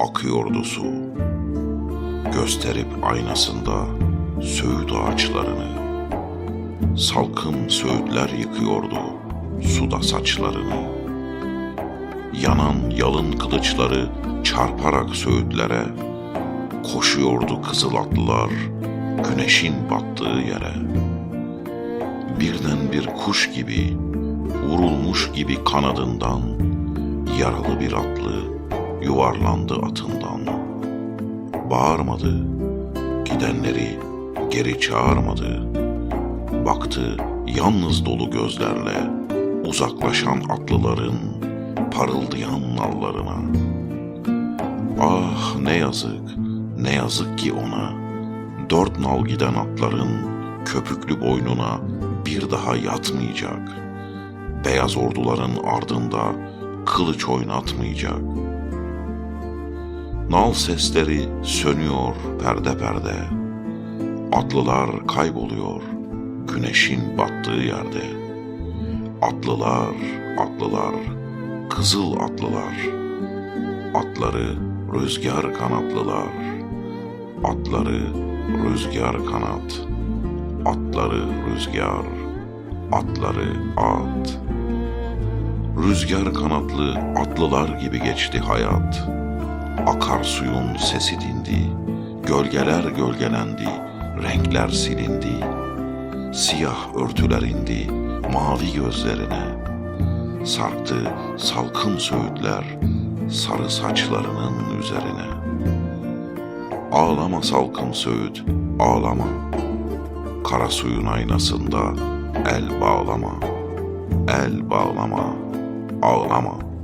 Akıyordu su. Gösterip aynasında söğüt ağaçlarını. Salkım söğütler yıkıyordu suda saçlarını. Yanan yalın kılıçları çarparak söğütlere koşuyordu kızıl atlılar güneşin battığı yere. Birden bir kuş gibi vurulmuş gibi kanadından yaralı bir atlı yuvarlandı atından. Bağırmadı, gidenleri geri çağırmadı. Baktı yalnız dolu gözlerle uzaklaşan atlıların parıldayan nallarına. Ah ne yazık, ne yazık ki ona. Dört nal giden atların köpüklü boynuna bir daha yatmayacak. Beyaz orduların ardında kılıç oynatmayacak. Nal sesleri sönüyor perde perde. Atlılar kayboluyor güneşin battığı yerde. Atlılar, atlılar, kızıl atlılar. Atları rüzgar kanatlılar. Atları rüzgar kanat. Atları rüzgar. Atları at. Rüzgar kanatlı atlılar gibi geçti hayat. Akarsuyun sesi dindi. Gölgeler gölgelendi. Renkler silindi. Siyah örtüler indi mavi gözlerine. Sarktı salkım söğütler sarı saçlarının üzerine. Ağlama salkım söğüt, ağlama. Kara suyun aynasında el bağlama. El bağlama, ağlama.